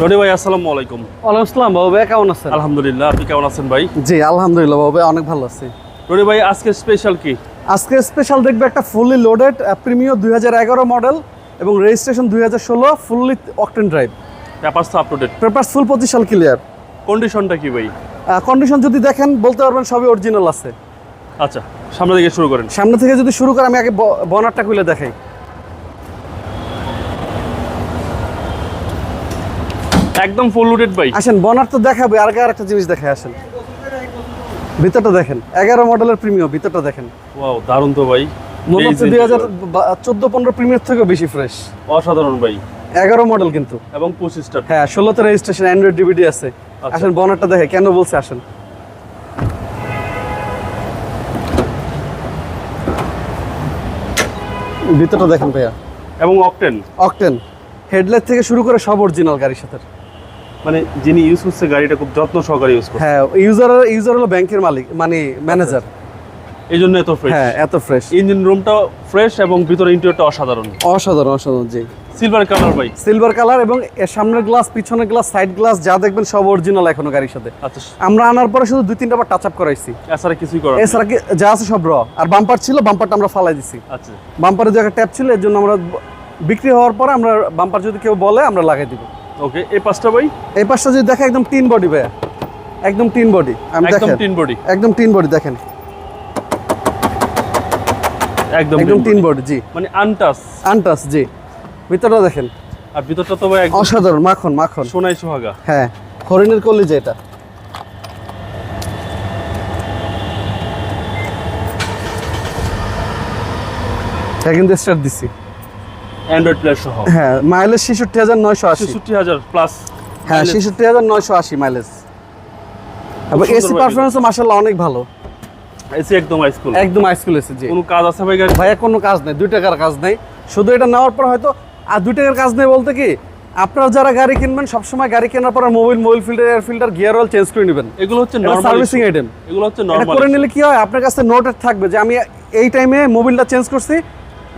রনি ভাই আসসালামু আলাইকুম। ওয়ালাইকুম আসসালাম বাবু ভাই কেমন আছেন? আলহামদুলিল্লাহ আপনি কেমন আছেন ভাই? জি আলহামদুলিল্লাহ বাবু ভাই অনেক ভালো আছি। রনি ভাই আজকে স্পেশাল কি? আজকে স্পেশাল দেখবে একটা ফুললি লোডেড প্রিমিয়ার দুই মডেল এবং রেজিস্ট্রেশন দুই হাজার ষোলো ফুললি অকটেন ড্রাইভ পেপারস তো up to date paper full পঁচিশ সাল ক্লিয়ার কন্ডিশনটা কি ভাই? কন্ডিশন যদি দেখেন বলতে পারবেন সবই অরিজিনাল আছে। আচ্ছা সামনে দিকে শুরু করেন। সামনে থেকে যদি শুরু করেন আমি আগে বনারটা খুলে দেখাই। একদম ফুল লুডেড ভাই আসেন বনার তো দেখাবে আর আর একটা জিনিস দেখে আসেন। ভিতরটা দেখেন এগারো মডেলের প্রিমিয়াম ভিতরটা দেখেন। ওয়াও দারুণ তো ভাই মনে হচ্ছে দুই হাজার চোদ্দ পনেরো প্রিমিয়ার থেকেও বেশি ফ্রেশ অসাধারণ ভাই এগারো মডেল কিন্তু। এবং পঁচিশটা হ্যাঁ ষোলোতে রেজিস্ট্রেশন অ্যান্ড্রয়েড ডিভিডি আছে। আচ্ছা। আসেন বনারটা দেখে কেন বলছে আসেন। ভিতরটা দেখেন ভাইয়া। এবং অকটেন অকটেন হেডলাইট থেকে শুরু করে সব অরিজিনাল গাড়ির সাথে। মানে যিনি ইউজ করছে গাড়িটা খুব যত্ন সহকারে ইউজ করছে। হ্যাঁ ইউজার ইউজার হলো ব্যাংকের মালিক মানে ম্যানেজার এই জন্য এত ফ্রেশ হ্যাঁ এত ফ্রেশ ইঞ্জিন রুমটা ফ্রেশ এবং ভিতরে ইন্টেরিয়রটা অসাধারণ। অসাধারণ অসাধারণ জি। সিলভার কালার ভাই। সিলভার কালার এবং সামনের গ্লাস পিছনের গ্লাস সাইড গ্লাস যা দেখবেন সব অরিজিনাল এখনও গাড়ির সাথে। আচ্ছা। আমরা আনার পরে শুধু দুই তিনটা বার টাচ আপ করাইছি। এছাড়া কিছুই নেই। এছাড়া কি যা আছে সব র আর বাম্পার ছিল বাম্পারটা আমরা ফালাই দিছি। আচ্ছা। বাম্পারের একটা ট্যাপ ছিল এর জন্য আমরা বিক্রি হওয়ার পরে আমরা বাম্পার যদি কেউ বলে আমরা লাগাই দিব। ওকে এই পাঁচটা ভাই এই পাশটা যদি দেখে একদম টিন বডি ভাইয়া। একদম টিন বডি। আমি দেখেন। তিন বডি। একদম টিন বডি দেখেন। একদম একদম body। বডি। জি। মানে আনটাস। আনটাস জি। ভিতরটা দেখেন। আর ভিতরটা তো ভাই অসাধারণ মাখন মাখন। সোনাই সোহাগা। হ্যাঁ হরিণের কলিজা এটা। এটা কিন্তু স্টার্ট দিছি। অ্যান্ড্রয়েড প্লেয়ার সহ। হ্যাঁ মাইলেজ ছেষট্টি হাজার নয়শো আশি। ছেষট্টি হাজার প্লাস হ্যাঁ ছেষট্টি হাজার নয়শো আশি মাইলেজ এবং এসি পারফরমেন্সও অনেক ভালো। এসি একদম হাইস্কুল একদম হাইস্কুল এসি জি। কোনো কাজ আছে ভাই ভাইয়া কোনো কাজ নেই দুই টাকার কাজ নেই। শুধু এটা নেওয়ার পর হয়তো আর দুই টাকার কাজ নেই বলতে কি আপনারা যারা গাড়ি কিনবেন সবসময় গাড়ি কেনার পর mobile mobile filter air filter gear oil change করে নেবেন। এগুলো হচ্ছে সার্ভিসিং আইটেম এগুলো হচ্ছে নরমাল করে নিলে কি হয় আপনার কাছে নোটেড থাকবে যে আমি এই টাইমে মোবিলটা চেঞ্জ করছি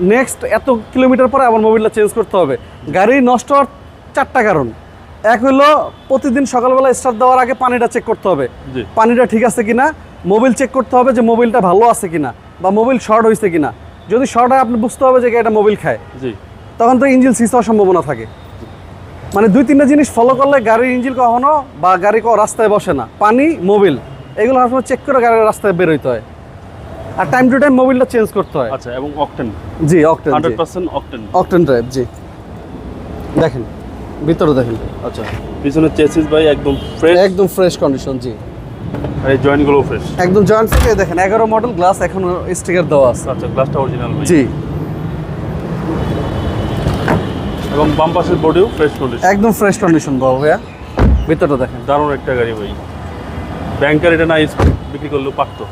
নেক্সট এত কিলোমিটার পরে আবার মোবিলটা চেঞ্জ করতে হবে। গাড়ি নষ্ট হওয়ার চারটা কারণ। এক হলো প্রতিদিন সকালবেলা স্টার্ট দেওয়ার আগে পানিটা চেক করতে হবে। পানিটা ঠিক আছে কিনা? মোবিল চেক করতে হবে যে মোবিলটা ভালো আছে কিনা বা মোবিল শর্ট হয়েছে কিনা। যদি শর্ট হয় আপনি বুঝতে হবে যে এটা মোবিল খায়। জি। তখন তো ইঞ্জিন সিজ হওয়ার সম্ভাবনা থাকে। মানে দুই তিনটা জিনিস ফলো করলে গাড়ির ইঞ্জিন কখনো বা গাড়ি কখনো রাস্তায় বসে না। পানি মোবিল এগুলো সবসময় চেক করে গাড়ির রাস্তায় বেরোইতে হয়। আর টাইম টু টাইম মোবিলটা চেঞ্জ করতে হয়। আচ্ছা এবং অকটেন জি octane hundred percent octane octane drive জি। দেখেন ভিতরে দেখেন। আচ্ছা পিছনের চেসিস ভাই একদম ফ্রেশ একদম ফ্রেশ কন্ডিশন জি। আর এই জয়েন্টগুলো ফ্রেশ একদম জয়েন্ট থেকে দেখেন এগারো মডেল গ্লাস এখনও স্টিকার দেওয়া আছে। আচ্ছা গ্লাসটা অরিজিনাল ভাই। জি। এবং বাম পাশের বডিও ফ্রেশ কন্ডিশন একদম ফ্রেশ কন্ডিশন বাবু ভাইয়া। ভিতরটা দেখেন। দারুণ একটা গাড়ি ভাই। ব্যাংকার এটা না বিক্রি করলেও পারতো।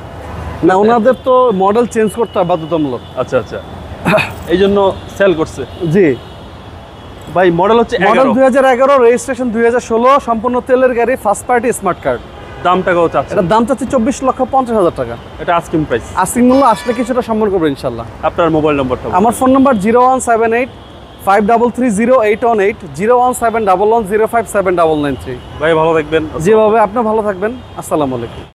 না ওনাদের তো মডেল চেঞ্জ করতে হয় বাধ্যতামূলক। আচ্ছা আচ্ছা। এই জন্য সেল করছে। জি। ভাই মডেল হচ্ছে মডেল দুই হাজার এগারো রেজিস্ট্রেশন দুই হাজার ষোলো সম্পূর্ণ তেলের গাড়ি ফার্স্ট পার্টি স্মার্ট কার্ড দামটা কত চাচ্ছে এটার দাম চাচ্ছি চব্বিশ লক্ষ পঞ্চাশ হাজার টাকা। এটা আস্কিং প্রাইস আস্কিং মূল্য আসলে কিছুটা সম্মান করব ইনশাল্লাহ। আপনার মোবাইল নম্বরটা আমার phone number zero one seven eight five double three zero eight one eight zero one seven double one zero five seven double nine three ভাই ভালো থাকবেন। যেভাবে আপনি ভালো থাকবেন। আসসালামু আলাইকুম।